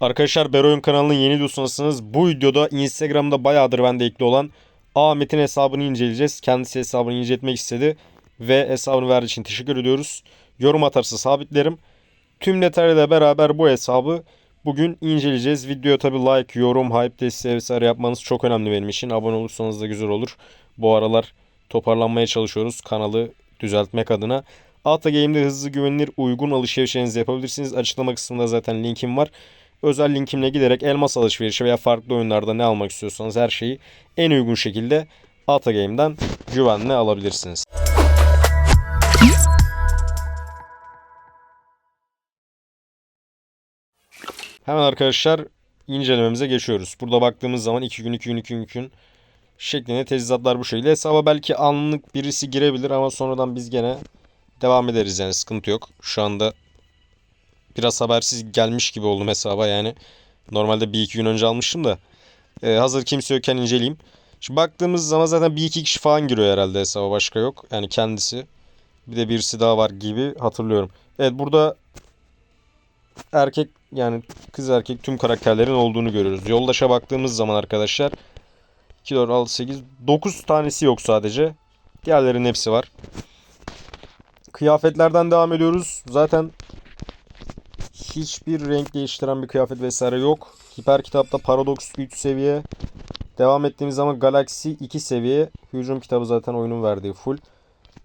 Arkadaşlar Beroyun kanalının yeni videosundasınız. Bu videoda Instagram'da bayağıdır bende ekli olan Ahmet'in hesabını inceleyeceğiz. Kendisi hesabını inceletmek istedi ve hesabını verdiği için teşekkür ediyoruz. Yorum atarsa sabitlerim. Tüm detaylarıyla beraber bu hesabı bugün inceleyeceğiz. Videoya tabi like, yorum, hype desteği vesaire yapmanız çok önemli benim için. Abone olursanız da güzel olur. Bu aralar toparlanmaya çalışıyoruz kanalı düzeltmek adına. Ata Game'de hızlı güvenilir uygun alışverişlerinizi yapabilirsiniz. Açıklama kısmında zaten linkim var. Özel linkimle giderek elmas alışverişi veya farklı oyunlarda ne almak istiyorsanız her şeyi en uygun şekilde Ata Game'den güvenle alabilirsiniz. Hemen arkadaşlar incelememize geçiyoruz. Burada baktığımız zaman 2 gün 2 gün 2 gün 2 gün şeklinde tezizatlar bu şekilde. Hesaba belki anlık birisi girebilir ama sonradan biz gene devam ederiz yani sıkıntı yok. Şu anda biraz habersiz gelmiş gibi oldum hesaba yani. Normalde bir iki gün önce almıştım da. Ee, hazır kimse yokken inceleyeyim. Şimdi baktığımız zaman zaten bir iki kişi falan giriyor herhalde hesaba başka yok. Yani kendisi. Bir de birisi daha var gibi hatırlıyorum. Evet burada erkek yani kız erkek tüm karakterlerin olduğunu görüyoruz. Yoldaşa baktığımız zaman arkadaşlar 2, 4, 6, 8, 9 tanesi yok sadece. Diğerlerinin hepsi var. Kıyafetlerden devam ediyoruz. Zaten hiçbir renk değiştiren bir kıyafet vesaire yok. Hiper kitapta Paradox 3 seviye. Devam ettiğimiz zaman Galaxy 2 seviye. Hücum kitabı zaten oyunun verdiği full.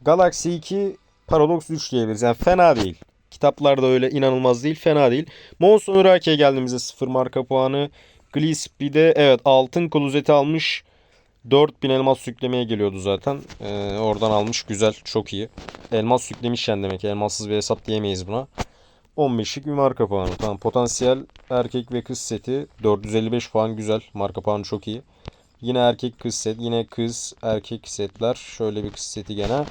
Galaxy 2 Paradox 3 diyebiliriz. Yani fena değil. Kitaplar da öyle inanılmaz değil. Fena değil. Monson Uraki'ye geldiğimizde 0 marka puanı. Gillespie'de evet altın klozeti almış. 4000 elmas yüklemeye geliyordu zaten. Ee, oradan almış. Güzel. Çok iyi. Elmas yüklemiş yani demek. Elmassız bir hesap diyemeyiz buna. 15'lik bir marka puanı. Tamam. Potansiyel erkek ve kız seti. 455 puan güzel. Marka puanı çok iyi. Yine erkek kız set. Yine kız erkek setler. Şöyle bir kız seti gene.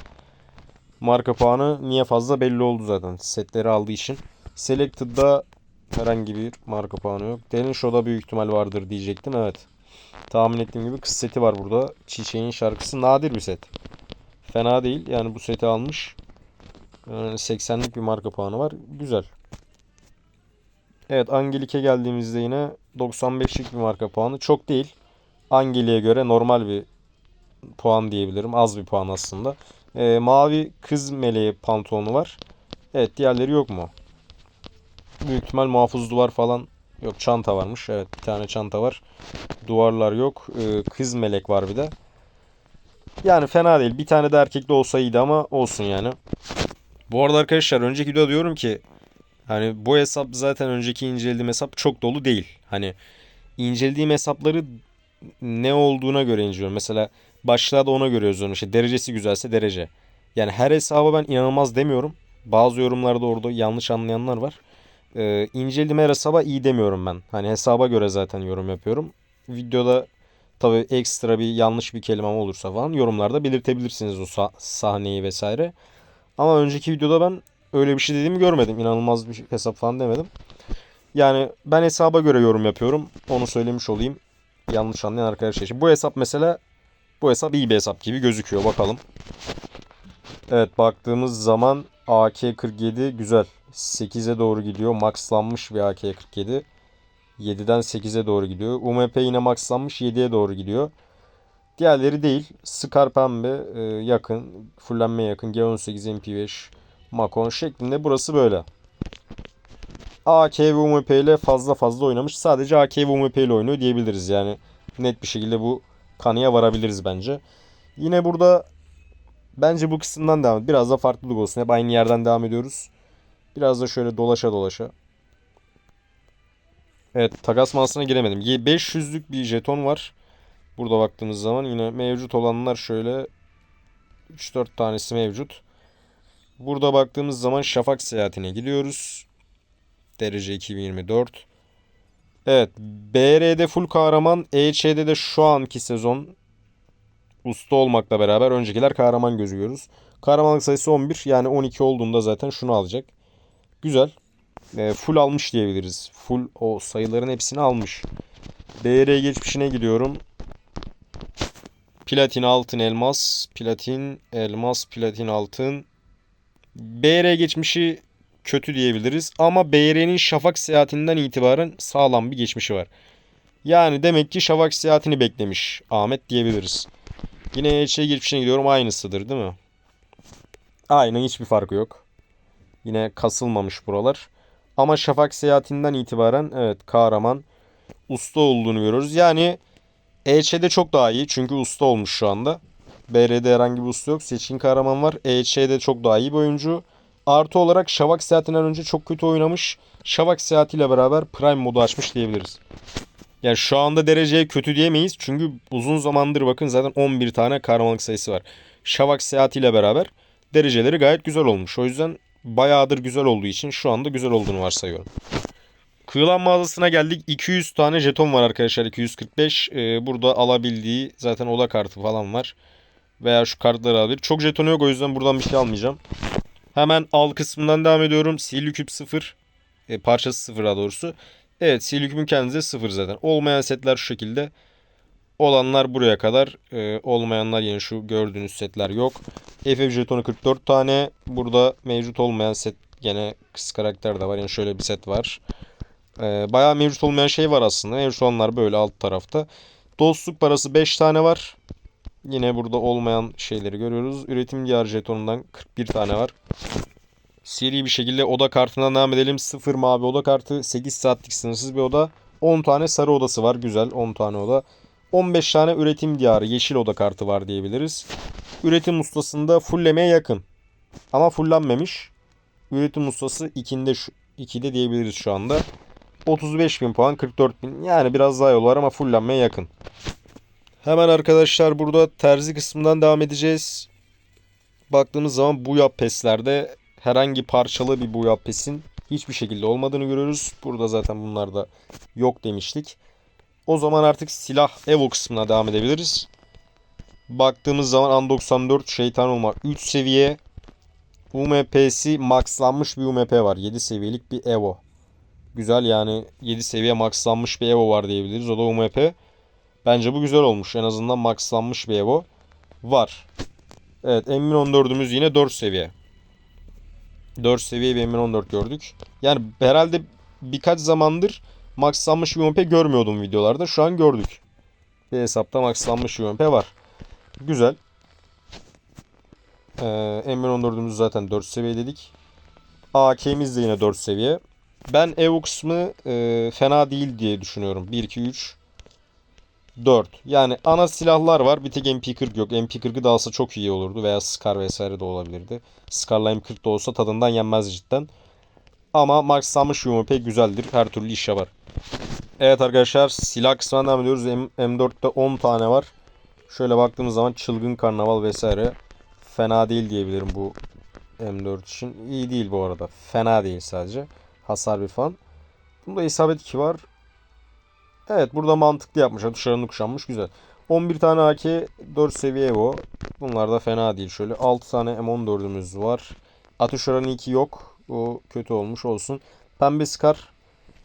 Marka puanı niye fazla belli oldu zaten. Setleri aldığı için. Selected'da herhangi bir marka puanı yok. Derin Show'da büyük ihtimal vardır diyecektim. Evet. Tahmin ettiğim gibi kız seti var burada. Çiçeğin şarkısı nadir bir set. Fena değil. Yani bu seti almış. Yani 80'lik bir marka puanı var. Güzel. Evet Angelik'e geldiğimizde yine 95'lik bir marka puanı. Çok değil. Angelik'e göre normal bir puan diyebilirim. Az bir puan aslında. Ee, mavi kız meleği pantolonu var. Evet diğerleri yok mu? Büyük ihtimal muhafız duvar falan yok. Çanta varmış. Evet bir tane çanta var. Duvarlar yok. Ee, kız melek var bir de. Yani fena değil. Bir tane de erkekli olsa iyiydi ama olsun yani. Bu arada arkadaşlar önceki videoda diyorum ki hani bu hesap zaten önceki incelediğim hesap çok dolu değil. Hani incelediğim hesapları ne olduğuna göre inceliyorum. Mesela başlığa da ona göre yazıyorum. İşte derecesi güzelse derece. Yani her hesaba ben inanılmaz demiyorum. Bazı yorumlarda orada yanlış anlayanlar var. Ee, incelediğim her hesaba iyi demiyorum ben. Hani hesaba göre zaten yorum yapıyorum. Videoda tabii ekstra bir yanlış bir kelimem olursa falan yorumlarda belirtebilirsiniz o sah- sahneyi vesaire. Ama önceki videoda ben öyle bir şey dediğimi görmedim. İnanılmaz bir hesap falan demedim. Yani ben hesaba göre yorum yapıyorum. Onu söylemiş olayım. Yanlış anlayan arkadaşlar için. Bu hesap mesela bu hesap iyi bir hesap gibi gözüküyor. Bakalım. Evet baktığımız zaman AK-47 güzel. 8'e doğru gidiyor. Maxlanmış bir AK-47. 7'den 8'e doğru gidiyor. UMP yine maxlanmış 7'ye doğru gidiyor. Diğerleri değil. Scar pembe e, yakın. Fullenmeye yakın. G18 MP5 Makon şeklinde burası böyle. AK ve UMP ile fazla fazla oynamış. Sadece AK ve UMP ile oynuyor diyebiliriz. Yani net bir şekilde bu kanıya varabiliriz bence. Yine burada bence bu kısımdan devam et. Biraz da farklılık olsun. Hep aynı yerden devam ediyoruz. Biraz da şöyle dolaşa dolaşa. Evet takas mağazasına giremedim. 500'lük bir jeton var. Burada baktığımız zaman yine mevcut olanlar şöyle 3-4 tanesi mevcut. Burada baktığımız zaman Şafak seyahatine gidiyoruz. Derece 2024. Evet. BR'de full kahraman. EÇ'de de şu anki sezon usta olmakla beraber öncekiler kahraman gözüküyoruz. Kahramanlık sayısı 11. Yani 12 olduğunda zaten şunu alacak. Güzel. E, full almış diyebiliriz. Full o sayıların hepsini almış. BR geçmişine gidiyorum. Platin, altın, elmas. Platin, elmas, platin, altın. BR geçmişi kötü diyebiliriz. Ama BR'nin Şafak seyahatinden itibaren sağlam bir geçmişi var. Yani demek ki Şafak seyahatini beklemiş Ahmet diyebiliriz. Yine EH'ye geçmişine gidiyorum aynısıdır değil mi? Aynı hiçbir farkı yok. Yine kasılmamış buralar. Ama Şafak seyahatinden itibaren evet kahraman usta olduğunu görüyoruz. Yani EH'de çok daha iyi çünkü usta olmuş şu anda. BR'de herhangi bir usta yok. Seçkin kahraman var. EH'de çok daha iyi bir oyuncu. Artı olarak Şavak Seyahati'nden önce çok kötü oynamış. Şavak Seyahati ile beraber Prime modu açmış diyebiliriz. Yani şu anda dereceye kötü diyemeyiz. Çünkü uzun zamandır bakın zaten 11 tane kahramanlık sayısı var. Şavak Seyahati ile beraber dereceleri gayet güzel olmuş. O yüzden bayağıdır güzel olduğu için şu anda güzel olduğunu varsayıyorum. Kıyılan mağazasına geldik. 200 tane jeton var arkadaşlar. 245. Ee, burada alabildiği zaten oda kartı falan var. Veya şu kartları alabilir. Çok jeton yok o yüzden buradan bir şey almayacağım. Hemen al kısmından devam ediyorum. Sihirli küp 0. E, parçası 0 daha doğrusu. Evet sihirli küpün kendisi 0 zaten. Olmayan setler şu şekilde. Olanlar buraya kadar. E, olmayanlar yine şu gördüğünüz setler yok. FF jetonu 44 tane. Burada mevcut olmayan set gene kız karakter de var. Yani şöyle bir set var. E, bayağı mevcut olmayan şey var aslında. Mevcut olanlar böyle alt tarafta. Dostluk parası 5 tane var. Yine burada olmayan şeyleri görüyoruz. Üretim diyar jetonundan 41 tane var. Seri bir şekilde oda kartından devam edelim. 0 mavi oda kartı. 8 saatlik sınırsız bir oda. 10 tane sarı odası var. Güzel 10 tane oda. 15 tane üretim diyarı yeşil oda kartı var diyebiliriz. Üretim ustasında fulllemeye yakın. Ama fullenmemiş. Üretim ustası 2'de, şu, 2'de diyebiliriz şu anda. 35.000 puan 44.000 yani biraz daha yol var ama fullenmeye yakın. Hemen arkadaşlar burada terzi kısmından devam edeceğiz. Baktığımız zaman bu peslerde herhangi parçalı bir bu pesin hiçbir şekilde olmadığını görüyoruz. Burada zaten bunlar da yok demiştik. O zaman artık silah Evo kısmına devam edebiliriz. Baktığımız zaman An 94 şeytan olma 3 seviye UMP'si maxlanmış bir UMP var. 7 seviyelik bir Evo. Güzel yani 7 seviye maxlanmış bir Evo var diyebiliriz. O da UMP. Bence bu güzel olmuş. En azından maxlanmış bir Evo var. Evet M1014'ümüz yine 4 seviye. 4 seviye bir M1014 gördük. Yani herhalde birkaç zamandır maxlanmış bir UMP görmüyordum videolarda. Şu an gördük. Bir hesapta maxlanmış bir UMP var. Güzel. Ee, M1014'ümüz zaten 4 seviye dedik. AK'miz de yine 4 seviye. Ben Evo kısmı e, fena değil diye düşünüyorum. 1, 2, 3, 4. Yani ana silahlar var. Bir tek MP40 yok. MP40'ı da alsa çok iyi olurdu. Veya Scar vesaire de olabilirdi. Scar'la M40 da olsa tadından yenmez cidden. Ama maxlanmış UMP güzeldir. Her türlü iş yapar. Evet arkadaşlar silah kısmına devam ediyoruz. M- M4'te 10 tane var. Şöyle baktığımız zaman çılgın karnaval vesaire. Fena değil diyebilirim bu M4 için. İyi değil bu arada. Fena değil sadece. Hasar bir falan. Bunda isabet 2 var. Evet burada mantıklı yapmışlar. Dışarını kuşanmış. Güzel. 11 tane AK 4 seviye Evo. Bunlar da fena değil. Şöyle 6 tane M14'ümüz var. Atış oranı 2 yok. O kötü olmuş olsun. Pembe Scar.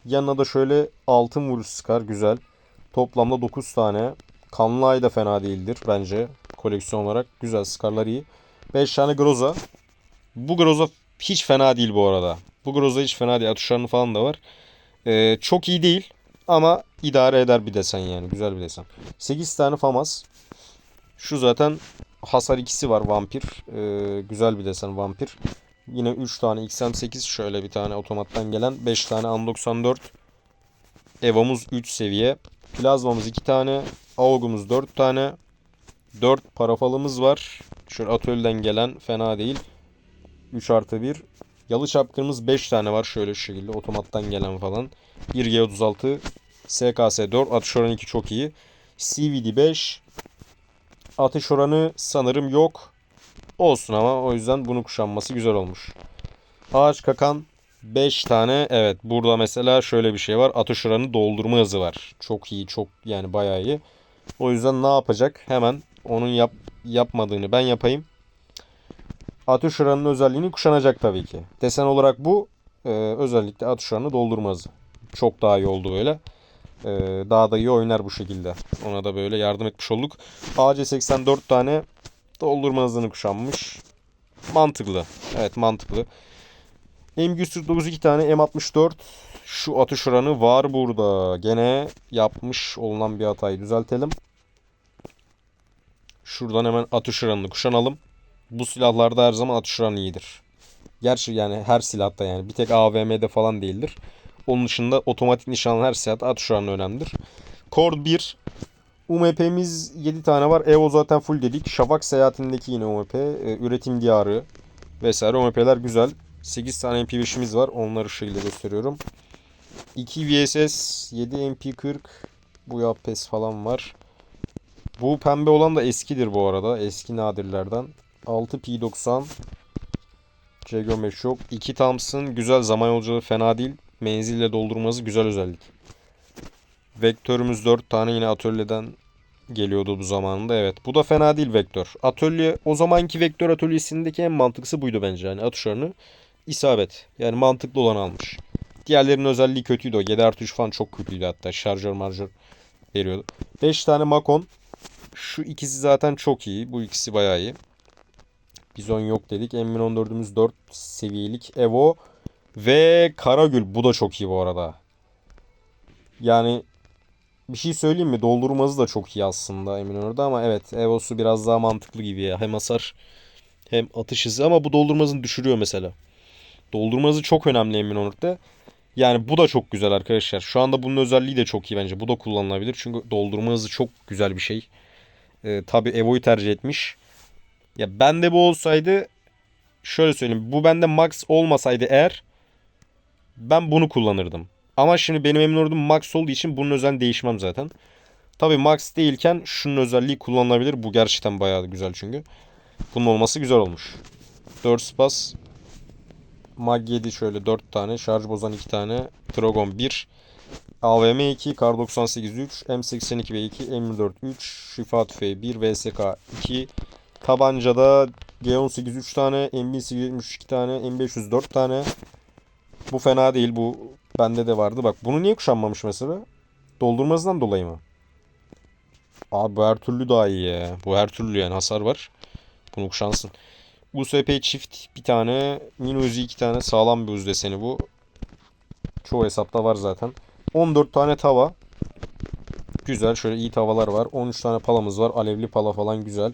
Yanına da şöyle altın vuruş Scar. Güzel. Toplamda 9 tane. Kanlı Ay da fena değildir bence. Koleksiyon olarak. Güzel Scar'lar iyi. 5 tane Groza. Bu Groza hiç fena değil bu arada. Bu Groza hiç fena değil. Atış oranı falan da var. Ee, çok iyi değil. Ama idare eder bir desen yani. Güzel bir desen. 8 tane FAMAS. Şu zaten hasar ikisi var vampir. Ee, güzel bir desen vampir. Yine 3 tane XM8 şöyle bir tane otomattan gelen 5 tane An94. Evo'muz 3 seviye. Plazmamız 2 tane. AUG'umuz 4 tane. 4 parafalımız var. Şöyle atölyeden gelen fena değil. 3 artı 1. Yalı çapkınımız 5 tane var şöyle şu şekilde otomattan gelen falan. 1 G36 SKS 4 atış oranı 2 çok iyi. CVD 5 atış oranı sanırım yok. Olsun ama o yüzden bunu kuşanması güzel olmuş. Ağaç kakan 5 tane evet burada mesela şöyle bir şey var. Atış oranı doldurma hızı var. Çok iyi çok yani bayağı iyi. O yüzden ne yapacak? Hemen onun yap yapmadığını ben yapayım. Atış oranının özelliğini kuşanacak tabii ki. Desen olarak bu e, özellikle atış oranını doldurma hızı. Çok daha iyi oldu böyle. E, daha da iyi oynar bu şekilde. Ona da böyle yardım etmiş olduk. AC84 tane doldurma hızını kuşanmış. Mantıklı. Evet mantıklı. MG49 iki tane M64 şu atış oranı var burada. Gene yapmış olunan bir hatayı düzeltelim. Şuradan hemen atış oranını kuşanalım. Bu silahlarda her zaman atış oranı iyidir. Gerçi yani her silahta yani bir tek AVM'de falan değildir. Onun dışında otomatik nişanlı her silahta atış oranı önemlidir. Cord 1 UMP'miz 7 tane var. Evo zaten full dedik. Şafak seyahatindeki yine UMP. Ee, üretim diyarı vesaire UMP'ler güzel. 8 tane MP5'imiz var. Onları şekilde gösteriyorum. 2 VSS, 7 MP40, bu yapes falan var. Bu pembe olan da eskidir bu arada. Eski nadirlerden. 6 P90 Cegomeş yok. 2 Thompson güzel zaman yolculuğu fena değil. Menzille doldurması güzel özellik. Vektörümüz 4 tane yine atölyeden geliyordu bu zamanında. Evet bu da fena değil vektör. Atölye o zamanki vektör atölyesindeki en mantıklısı buydu bence. Yani atışlarını isabet. Yani mantıklı olan almış. Diğerlerinin özelliği kötüydü o. 7 artı 3 falan çok kötüydü hatta. Şarjör marjör veriyordu. 5 tane Makon. Şu ikisi zaten çok iyi. Bu ikisi bayağı iyi. Bizon yok dedik. M1014'ümüz 4 seviyelik Evo. Ve Karagül. Bu da çok iyi bu arada. Yani bir şey söyleyeyim mi? Doldurması da çok iyi aslında M1014'de ama evet Evo'su biraz daha mantıklı gibi ya. Hem hasar hem atış hızı ama bu doldurmasını düşürüyor mesela. Doldurması çok önemli M1014'de. Yani bu da çok güzel arkadaşlar. Şu anda bunun özelliği de çok iyi bence. Bu da kullanılabilir. Çünkü doldurma hızı çok güzel bir şey. Ee, tabii Evo'yu tercih etmiş. Ya bende bu olsaydı şöyle söyleyeyim. Bu bende max olmasaydı eğer ben bunu kullanırdım. Ama şimdi benim emin ordum max olduğu için bunun özelliği değişmem zaten. Tabii max değilken şunun özelliği kullanılabilir. Bu gerçekten bayağı güzel çünkü. Bunun olması güzel olmuş. 4 spas Mag 7 şöyle 4 tane. Şarj bozan 2 tane. Trogon 1. AVM 2. Kar 98 3. M82 B2. M24 3. Şifa tüfeği 1. VSK 2. Tabancada G18 3 tane. M1873 2 tane. M500 4 tane. Bu fena değil. Bu bende de vardı. Bak bunu niye kuşanmamış mesela? Doldurmasından dolayı mı? Abi bu her türlü daha iyi ya. Bu her türlü yani hasar var. Bunu kuşansın. USP çift bir tane. Mini iki tane. Sağlam bir Uzi deseni bu. Çoğu hesapta var zaten. 14 tane tava. Güzel. Şöyle iyi tavalar var. 13 tane palamız var. Alevli pala falan güzel.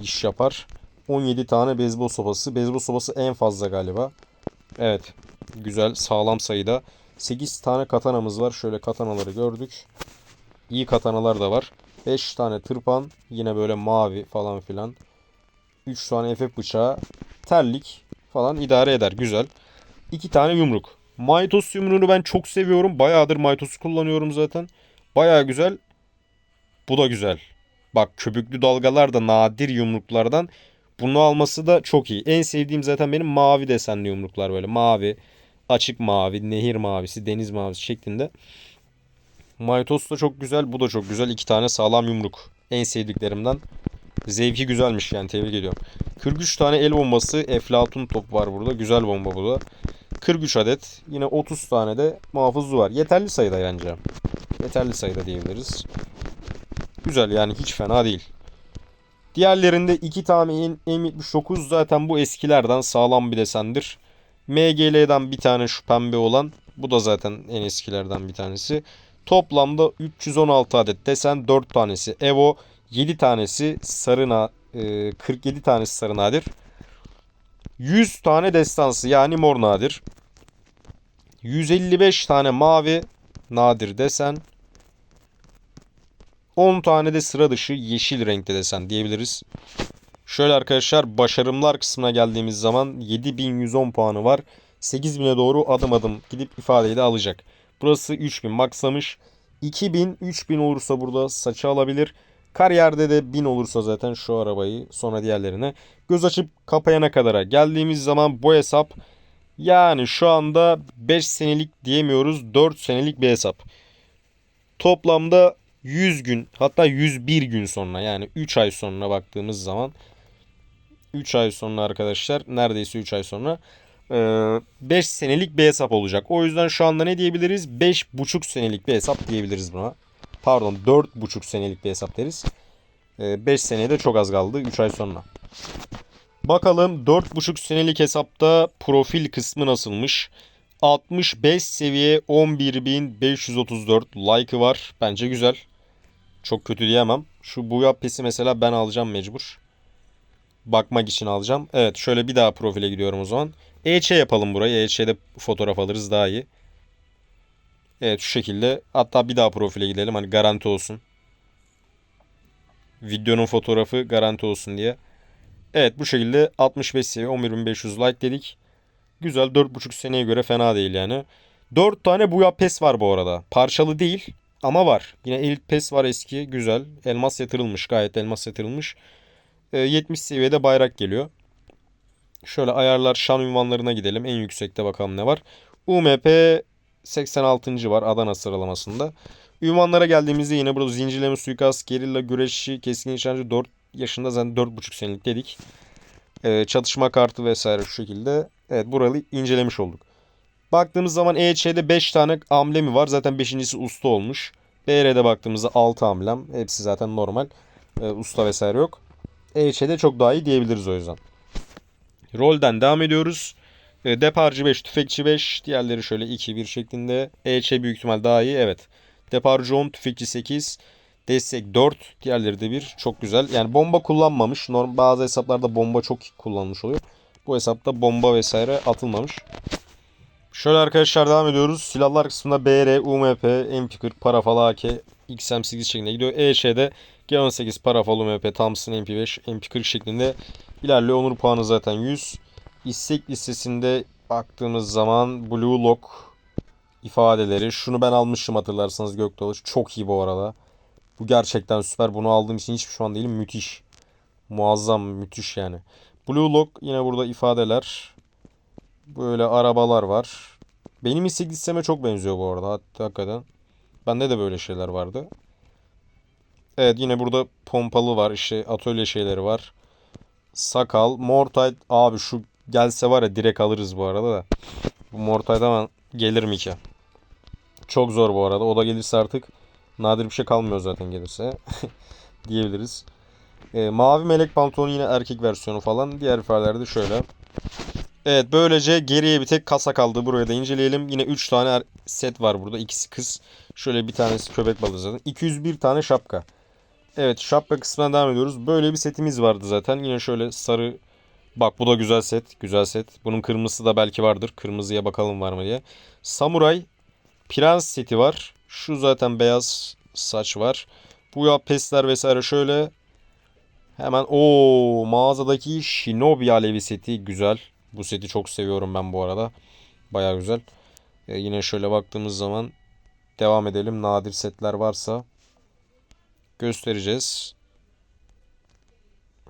İş yapar. 17 tane beyzbol sopası. Beyzbol sopası en fazla galiba. Evet. Güzel. Sağlam sayıda. 8 tane katanamız var. Şöyle katanaları gördük. İyi katanalar da var. 5 tane tırpan. Yine böyle mavi falan filan. 3 tane FF bıçağı, terlik falan idare eder. Güzel. 2 tane yumruk. Maytos yumruğunu ben çok seviyorum. Bayağıdır Maytos'u kullanıyorum zaten. Bayağı güzel. Bu da güzel. Bak köpüklü dalgalar da nadir yumruklardan. Bunu alması da çok iyi. En sevdiğim zaten benim mavi desenli yumruklar böyle. Mavi, açık mavi, nehir mavisi, deniz mavisi şeklinde. Maytos da çok güzel. Bu da çok güzel. İki tane sağlam yumruk. En sevdiklerimden. Zevki güzelmiş yani tebrik ediyorum. 43 tane el bombası Eflatun top var burada. Güzel bomba bu da. 43 adet. Yine 30 tane de muhafızlı var. Yeterli sayıda bence. Yeterli sayıda diyebiliriz. Güzel yani hiç fena değil. Diğerlerinde 2 tane M79 zaten bu eskilerden sağlam bir desendir. MGL'den bir tane şu pembe olan. Bu da zaten en eskilerden bir tanesi. Toplamda 316 adet desen 4 tanesi Evo 7 tanesi sarına 47 tanesi sarı nadir. 100 tane destansı yani mor nadir. 155 tane mavi nadir desen. 10 tane de sıra dışı yeşil renkte desen diyebiliriz. Şöyle arkadaşlar başarımlar kısmına geldiğimiz zaman 7110 puanı var. 8000'e doğru adım adım gidip ifadeyi de alacak. Burası 3000 maksamış. 2000 3000 olursa burada saçı alabilir. Kariyerde de 1000 olursa zaten şu arabayı sonra diğerlerine göz açıp kapayana kadara geldiğimiz zaman bu hesap yani şu anda 5 senelik diyemiyoruz 4 senelik bir hesap. Toplamda 100 gün hatta 101 gün sonra yani 3 ay sonra baktığımız zaman 3 ay sonra arkadaşlar neredeyse 3 ay sonra 5 senelik bir hesap olacak. O yüzden şu anda ne diyebiliriz? 5,5 senelik bir hesap diyebiliriz buna. Pardon 4,5 senelik bir hesap deriz. 5 seneye de çok az kaldı 3 ay sonra. Bakalım 4,5 senelik hesapta profil kısmı nasılmış? 65 seviye 11.534 like'ı var. Bence güzel. Çok kötü diyemem. Şu bu pesi mesela ben alacağım mecbur. Bakmak için alacağım. Evet şöyle bir daha profile gidiyorum o zaman. EÇ yapalım burayı. EÇ'de fotoğraf alırız daha iyi. Evet şu şekilde. Hatta bir daha profile gidelim. Hani garanti olsun. Videonun fotoğrafı garanti olsun diye. Evet bu şekilde 65 seviye 11.500 like dedik. Güzel 4.5 seneye göre fena değil yani. 4 tane Buya pes var bu arada. Parçalı değil ama var. Yine Elite pes var eski güzel. Elmas yatırılmış gayet elmas yatırılmış. E, 70 seviyede bayrak geliyor. Şöyle ayarlar şan ünvanlarına gidelim. En yüksekte bakalım ne var. UMP 86. var Adana sıralamasında. Ünvanlara geldiğimizde yine burada zincirleme suikast, gerilla güreşi, keskin nişancı 4 yaşında zaten 4,5 senelik dedik. Ee, çatışma kartı vesaire şu şekilde. Evet burayı incelemiş olduk. Baktığımız zaman EÇ'de 5 tane amblemi var. Zaten 5.si usta olmuş. BR'de baktığımızda 6 amblem. Hepsi zaten normal. Ee, usta vesaire yok. EÇ'de çok daha iyi diyebiliriz o yüzden. Rolden devam ediyoruz. E, Deparcı 5, tüfekçi 5. Diğerleri şöyle 2-1 şeklinde. EÇ büyük ihtimal daha iyi. Evet. Deparcı 10, tüfekçi 8. Destek 4. Diğerleri de 1. Çok güzel. Yani bomba kullanmamış. Norm bazı hesaplarda bomba çok kullanmış oluyor. Bu hesapta bomba vesaire atılmamış. Şöyle arkadaşlar devam ediyoruz. Silahlar kısmında BR, UMP, MP40, Parafal AK, XM8 şeklinde gidiyor. EŞ'de G18, Parafal, UMP, Thompson, MP5, MP40 şeklinde ilerliyor. Onur puanı zaten 100. İstek listesinde baktığımız zaman Blue Lock ifadeleri. Şunu ben almışım hatırlarsanız Gökdalıç. Çok iyi bu arada. Bu gerçekten süper. Bunu aldığım için hiç şu an değilim. Müthiş. Muazzam, müthiş yani. Blue Lock yine burada ifadeler. Böyle arabalar var. Benim istek listeme çok benziyor bu arada. Hatta hakikaten. Bende de böyle şeyler vardı. Evet yine burada pompalı var. işte atölye şeyleri var. Sakal. Mortite. Abi şu gelse var ya direkt alırız bu arada da. Bu Mortite hemen gelir mi ki? Çok zor bu arada. O da gelirse artık nadir bir şey kalmıyor zaten gelirse. diyebiliriz. E, mavi melek pantolon yine erkek versiyonu falan. Diğer ifadelerde şöyle. Evet böylece geriye bir tek kasa kaldı. Buraya da inceleyelim. Yine 3 tane er- set var burada. İkisi kız. Şöyle bir tanesi köpek balığı zaten. 201 tane şapka. Evet şapka kısmına devam ediyoruz. Böyle bir setimiz vardı zaten. Yine şöyle sarı. Bak bu da güzel set. Güzel set. Bunun kırmızısı da belki vardır. Kırmızıya bakalım var mı diye. Samuray. Prens seti var. Şu zaten beyaz saç var. Bu ya pesler vesaire şöyle. Hemen o mağazadaki Shinobi alevi seti güzel. Bu seti çok seviyorum ben bu arada. Baya güzel. Ee, yine şöyle baktığımız zaman devam edelim. Nadir setler varsa göstereceğiz.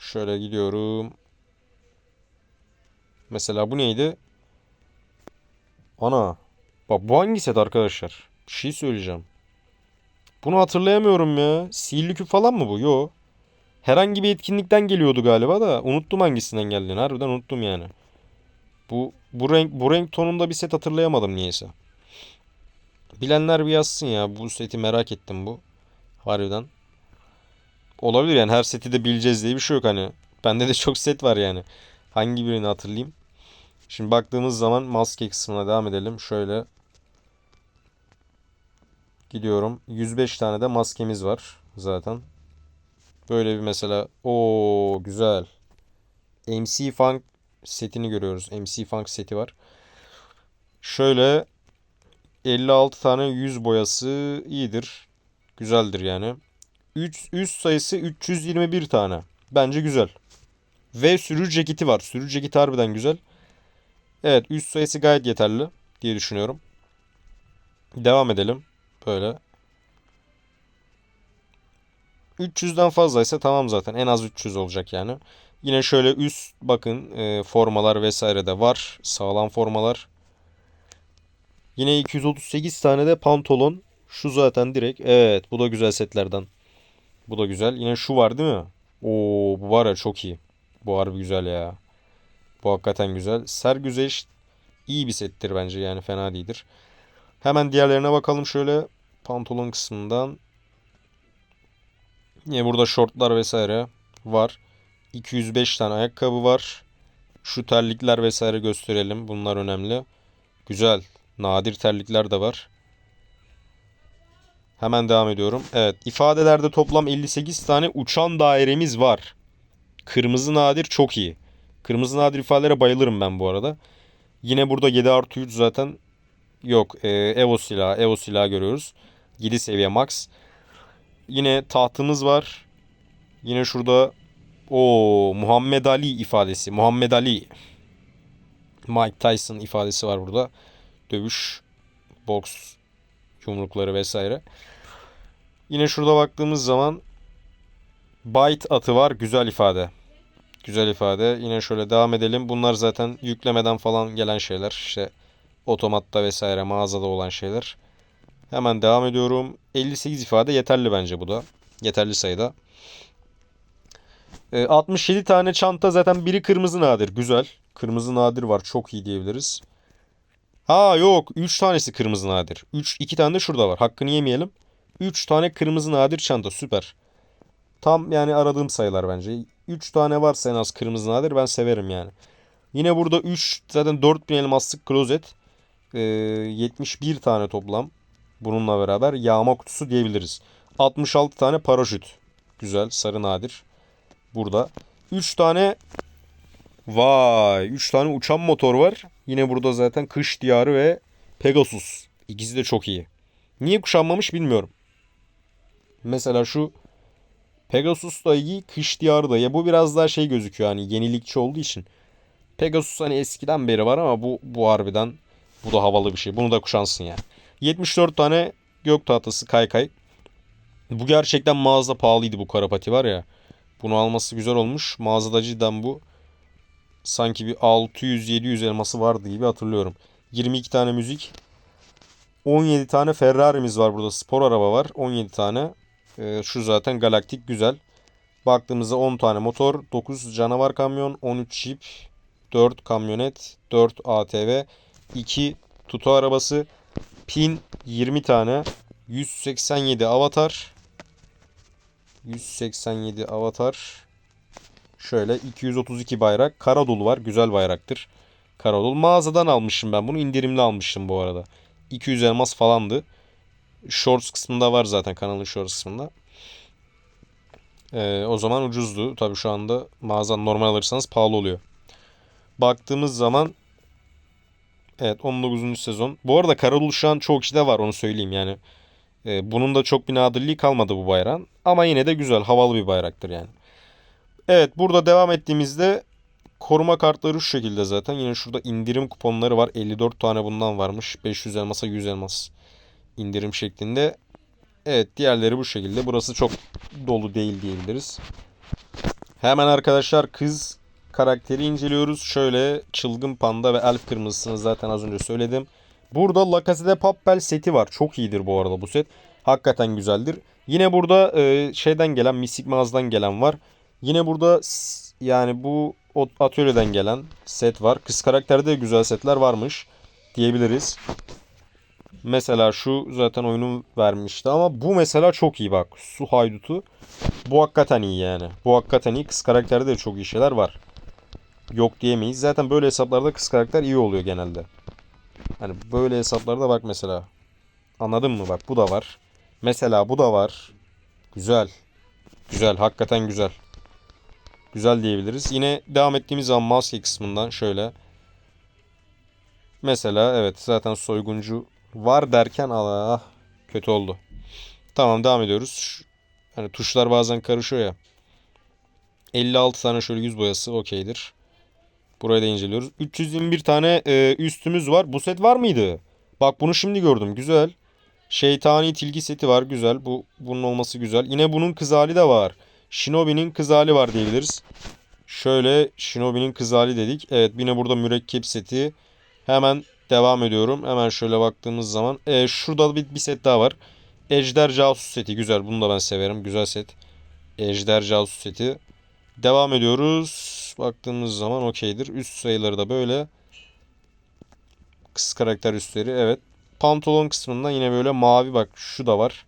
Şöyle gidiyorum. Mesela bu neydi? Ana. Bak bu hangi set arkadaşlar? Bir şey söyleyeceğim. Bunu hatırlayamıyorum ya. Sihirli küp falan mı bu? Yo. Herhangi bir etkinlikten geliyordu galiba da unuttum hangisinden geldiğini. Harbiden unuttum yani. Bu bu renk bu renk tonunda bir set hatırlayamadım niyeyse. Bilenler bir yazsın ya. Bu seti merak ettim bu. Harbiden. Olabilir yani her seti de bileceğiz diye bir şey yok hani. Bende de çok set var yani. Hangi birini hatırlayayım? Şimdi baktığımız zaman maske kısmına devam edelim. Şöyle gidiyorum. 105 tane de maskemiz var zaten. Böyle bir mesela o güzel. MC Funk setini görüyoruz. MC Funk seti var. Şöyle 56 tane yüz boyası iyidir. Güzeldir yani. 3 üst sayısı 321 tane. Bence güzel. Ve sürücü ceketi var. Sürücü ceketi harbiden güzel. Evet üst sayısı gayet yeterli diye düşünüyorum. Devam edelim. Böyle. 300'den fazlaysa tamam zaten. En az 300 olacak yani. Yine şöyle üst bakın e, formalar vesaire de var. Sağlam formalar. Yine 238 tane de pantolon. Şu zaten direkt. Evet bu da güzel setlerden. Bu da güzel. Yine şu var değil mi? Oo bu var ya çok iyi. Bu harbi güzel ya. Bu hakikaten güzel. Sergüzeş iyi bir settir bence yani fena değildir. Hemen diğerlerine bakalım şöyle pantolon kısmından. Yine burada şortlar vesaire var. 205 tane ayakkabı var. Şu terlikler vesaire gösterelim. Bunlar önemli. Güzel. Nadir terlikler de var. Hemen devam ediyorum. Evet. ifadelerde toplam 58 tane uçan dairemiz var. Kırmızı nadir çok iyi. Kırmızı nadir ifadelere bayılırım ben bu arada. Yine burada 7 artı 3 zaten yok. Ee, Evo silahı. Evo silahı görüyoruz. 7 seviye max. Yine tahtımız var. Yine şurada o Muhammed Ali ifadesi. Muhammed Ali. Mike Tyson ifadesi var burada. Dövüş, boks, yumrukları vesaire. Yine şurada baktığımız zaman Byte atı var. Güzel ifade. Güzel ifade. Yine şöyle devam edelim. Bunlar zaten yüklemeden falan gelen şeyler. İşte otomatta vesaire mağazada olan şeyler. Hemen devam ediyorum. 58 ifade yeterli bence bu da. Yeterli sayıda. E, 67 tane çanta zaten biri kırmızı nadir. Güzel. Kırmızı nadir var. Çok iyi diyebiliriz. Ha yok. 3 tanesi kırmızı nadir. 3 2 tane de şurada var. Hakkını yemeyelim. 3 tane kırmızı nadir çanta. Süper. Tam yani aradığım sayılar bence. 3 tane varsa en az kırmızı nadir ben severim yani. Yine burada 3 zaten 4000 elmaslık klozet. E, 71 tane toplam. Bununla beraber yağma kutusu diyebiliriz. 66 tane paraşüt. Güzel. Sarı nadir. Burada. 3 tane Vay. 3 tane uçan motor var. Yine burada zaten Kış Diyarı ve Pegasus. İkisi de çok iyi. Niye kuşanmamış bilmiyorum. Mesela şu Pegasus da iyi, Kış Diyarı da. Ya bu biraz daha şey gözüküyor hani yenilikçi olduğu için. Pegasus hani eskiden beri var ama bu bu harbiden bu da havalı bir şey. Bunu da kuşansın yani. 74 tane gök tahtası kaykay. Bu gerçekten mağazada pahalıydı bu karapati var ya. Bunu alması güzel olmuş. Mağazada cidden bu sanki bir 600-700 elması vardı gibi hatırlıyorum. 22 tane müzik. 17 tane Ferrari'miz var burada. Spor araba var. 17 tane. Ee, şu zaten galaktik güzel. Baktığımızda 10 tane motor, 9 canavar kamyon, 13 jeep, 4 kamyonet, 4 ATV, 2 tutu arabası, pin 20 tane, 187 avatar, 187 avatar, Şöyle 232 bayrak. Karadul var. Güzel bayraktır. Karadul. Mağazadan almışım ben bunu. indirimli almıştım bu arada. 200 elmas falandı. Shorts kısmında var zaten kanalın shorts kısmında. Ee, o zaman ucuzdu. Tabii şu anda mağazadan normal alırsanız pahalı oluyor. Baktığımız zaman Evet 19. sezon. Bu arada Karadul şu an çok kişide var onu söyleyeyim yani. E, bunun da çok bir nadirliği kalmadı bu bayrağın. Ama yine de güzel havalı bir bayraktır yani. Evet burada devam ettiğimizde koruma kartları şu şekilde zaten. Yine şurada indirim kuponları var. 54 tane bundan varmış. 500 elmasa 100 elmas indirim şeklinde. Evet diğerleri bu şekilde. Burası çok dolu değil diyebiliriz. Hemen arkadaşlar kız karakteri inceliyoruz. Şöyle çılgın panda ve elf kırmızısını zaten az önce söyledim. Burada La Casa de Papel seti var. Çok iyidir bu arada bu set. Hakikaten güzeldir. Yine burada e, şeyden gelen, Misik Mağaz'dan gelen var. Yine burada yani bu atölyeden gelen set var. Kız karakterde de güzel setler varmış diyebiliriz. Mesela şu zaten oyunu vermişti ama bu mesela çok iyi bak. Su haydutu. Bu hakikaten iyi yani. Bu hakikaten iyi. Kız karakterde de çok iyi şeyler var. Yok diyemeyiz. Zaten böyle hesaplarda kız karakter iyi oluyor genelde. Hani böyle hesaplarda bak mesela. Anladın mı bak bu da var. Mesela bu da var. Güzel. Güzel hakikaten güzel. Güzel diyebiliriz. Yine devam ettiğimiz zaman maske kısmından şöyle. Mesela evet zaten soyguncu var derken Allah kötü oldu. Tamam devam ediyoruz. Hani tuşlar bazen karışıyor ya. 56 tane şöyle yüz boyası okeydir. Burayı da inceliyoruz. 321 tane e, üstümüz var. Bu set var mıydı? Bak bunu şimdi gördüm. Güzel. Şeytani tilki seti var. Güzel. Bu bunun olması güzel. Yine bunun kız hali de var. Shinobi'nin kız hali var diyebiliriz. Şöyle Shinobi'nin kız hali dedik. Evet yine burada mürekkep seti. Hemen devam ediyorum. Hemen şöyle baktığımız zaman. E, şurada bir, bir set daha var. Ejder Casus seti. Güzel. Bunu da ben severim. Güzel set. Ejder Casus seti. Devam ediyoruz. Baktığımız zaman okeydir. Üst sayıları da böyle. Kız karakter üstleri. Evet. Pantolon kısmından yine böyle mavi bak şu da var.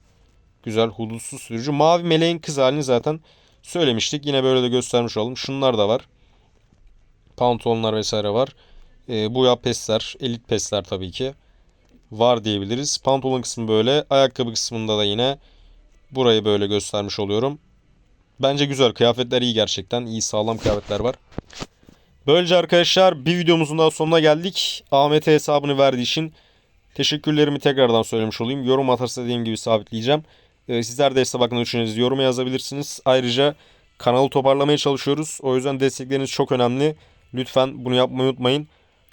Güzel hudutsuz sürücü. Mavi meleğin kız halini zaten söylemiştik. Yine böyle de göstermiş olalım. Şunlar da var. pantolonlar vesaire var. Ee, bu ya pesler, elit pesler tabii ki var diyebiliriz. Pantolon kısmı böyle. Ayakkabı kısmında da yine burayı böyle göstermiş oluyorum. Bence güzel. Kıyafetler iyi gerçekten. İyi sağlam kıyafetler var. Böylece arkadaşlar bir videomuzun daha sonuna geldik. Ahmet hesabını verdiği için teşekkürlerimi tekrardan söylemiş olayım. Yorum atarsa dediğim gibi sabitleyeceğim. Ee, sizler de hesap hakkında düşüncenizi yoruma yazabilirsiniz. Ayrıca kanalı toparlamaya çalışıyoruz. O yüzden destekleriniz çok önemli. Lütfen bunu yapmayı unutmayın.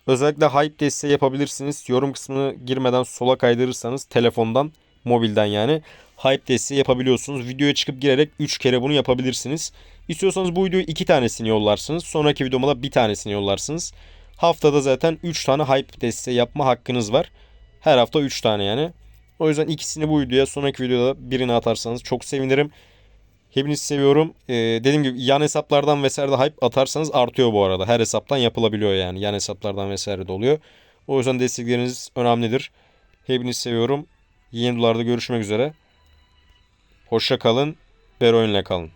Özellikle hype desteği yapabilirsiniz. Yorum kısmını girmeden sola kaydırırsanız telefondan, mobilden yani hype desteği yapabiliyorsunuz. Videoya çıkıp girerek 3 kere bunu yapabilirsiniz. İstiyorsanız bu videoyu 2 tanesini yollarsınız. Sonraki videoma da bir tanesini yollarsınız. Haftada zaten 3 tane hype desteği yapma hakkınız var. Her hafta 3 tane yani. O yüzden ikisini bu videoya sonraki videoda birini atarsanız çok sevinirim. Hepinizi seviyorum. Ee, dediğim gibi yan hesaplardan vesaire de hype atarsanız artıyor bu arada. Her hesaptan yapılabiliyor yani. Yan hesaplardan vesaire de oluyor. O yüzden destekleriniz önemlidir. Hepinizi seviyorum. Yeni videolarda görüşmek üzere. Hoşça kalın. Beroyunla kalın.